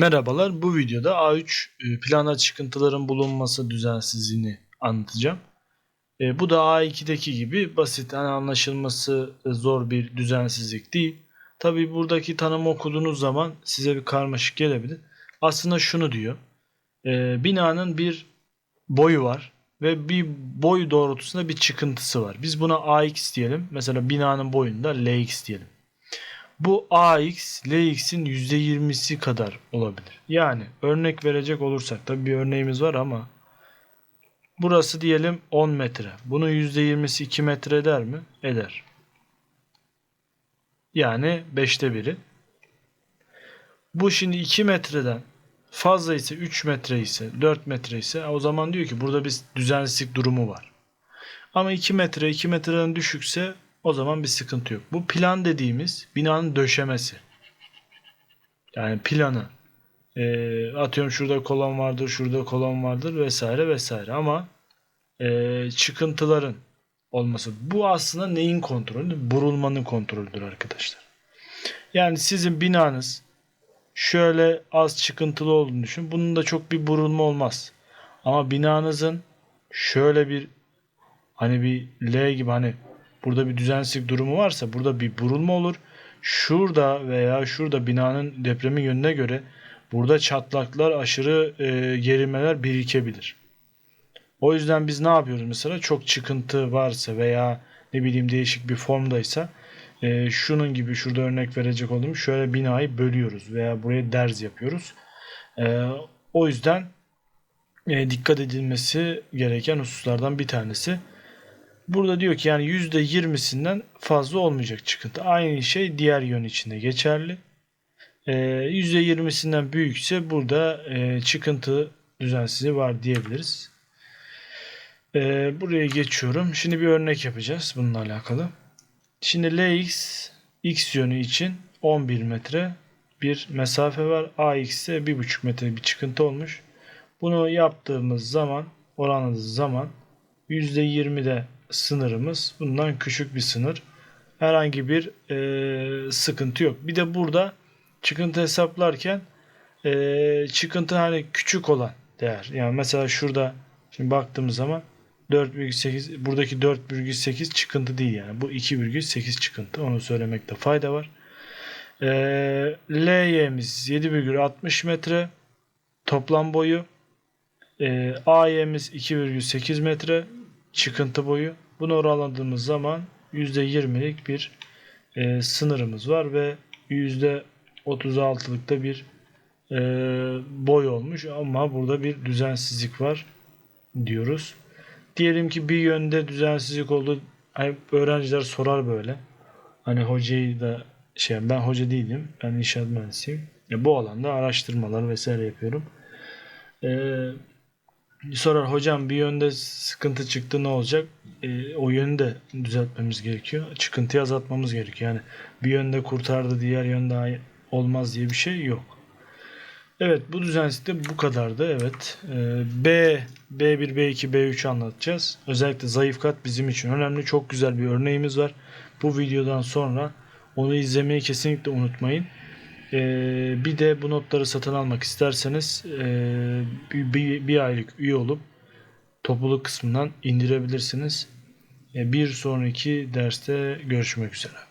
Merhabalar, bu videoda A3 e, plana çıkıntıların bulunması düzensizliğini anlatacağım. E, bu da A2'deki gibi basit, hani anlaşılması zor bir düzensizlik değil. Tabi buradaki tanımı okuduğunuz zaman size bir karmaşık gelebilir. Aslında şunu diyor, e, binanın bir boyu var ve bir boy doğrultusunda bir çıkıntısı var. Biz buna AX diyelim, mesela binanın boyunda LX diyelim. Bu AX, LX'in %20'si kadar olabilir. Yani örnek verecek olursak tabii bir örneğimiz var ama burası diyelim 10 metre. Bunun %20'si 2 metre eder mi? Eder. Yani 5'te biri. Bu şimdi 2 metreden fazla ise 3 metre ise 4 metre ise o zaman diyor ki burada bir düzensizlik durumu var. Ama 2 metre 2 metreden düşükse o zaman bir sıkıntı yok. Bu plan dediğimiz binanın döşemesi. Yani planı. E, atıyorum şurada kolon vardır, şurada kolon vardır vesaire vesaire. Ama e, çıkıntıların olması. Bu aslında neyin kontrolü? Burulmanın kontrolüdür arkadaşlar. Yani sizin binanız şöyle az çıkıntılı olduğunu düşün. Bunun da çok bir burulma olmaz. Ama binanızın şöyle bir hani bir L gibi hani burada bir düzensizlik durumu varsa burada bir burulma olur. Şurada veya şurada binanın depremin yönüne göre burada çatlaklar aşırı e, gerilmeler birikebilir. O yüzden biz ne yapıyoruz mesela çok çıkıntı varsa veya ne bileyim değişik bir formdaysa e, şunun gibi şurada örnek verecek olduğum şöyle binayı bölüyoruz veya buraya derz yapıyoruz. E, o yüzden e, dikkat edilmesi gereken hususlardan bir tanesi. Burada diyor ki yani %20'sinden fazla olmayacak çıkıntı. Aynı şey diğer yön içinde geçerli. Ee, %20'sinden büyükse burada e, çıkıntı düzensizliği var diyebiliriz. Ee, buraya geçiyorum. Şimdi bir örnek yapacağız bununla alakalı. Şimdi LX X yönü için 11 metre bir mesafe var. AX ise 1,5 metre bir çıkıntı olmuş. Bunu yaptığımız zaman oranladığımız zaman %20'de sınırımız bundan küçük bir sınır. Herhangi bir e, sıkıntı yok. Bir de burada çıkıntı hesaplarken e, çıkıntı hani küçük olan değer. Yani mesela şurada şimdi baktığımız zaman 4,8 buradaki 4,8 çıkıntı değil yani. Bu 2,8 çıkıntı. Onu söylemekte fayda var. E, LY'miz 7,60 metre toplam boyu. E, AY'miz 2,8 metre çıkıntı boyu. Bunu oranladığımız zaman %20'lik bir e, sınırımız var ve %36'lıkta bir e, boy olmuş ama burada bir düzensizlik var diyoruz. Diyelim ki bir yönde düzensizlik oldu. Hani öğrenciler sorar böyle. Hani hocayı da şey ben hoca değilim. Ben inşaat mühendisiyim. E, bu alanda araştırmalar vesaire yapıyorum. Eee sorar hocam bir yönde sıkıntı çıktı ne olacak? E, o yönü de düzeltmemiz gerekiyor. Çıkıntıyı azaltmamız gerekiyor. Yani bir yönde kurtardı diğer yönde olmaz diye bir şey yok. Evet bu düzensizlikte bu kadardı. Evet. E, B, B1, B2, B3 anlatacağız. Özellikle zayıf kat bizim için önemli. Çok güzel bir örneğimiz var. Bu videodan sonra onu izlemeyi kesinlikle unutmayın. Ee, bir de bu notları satın almak isterseniz e, bir, bir, bir aylık üye olup topluluk kısmından indirebilirsiniz. E, bir sonraki derste görüşmek üzere.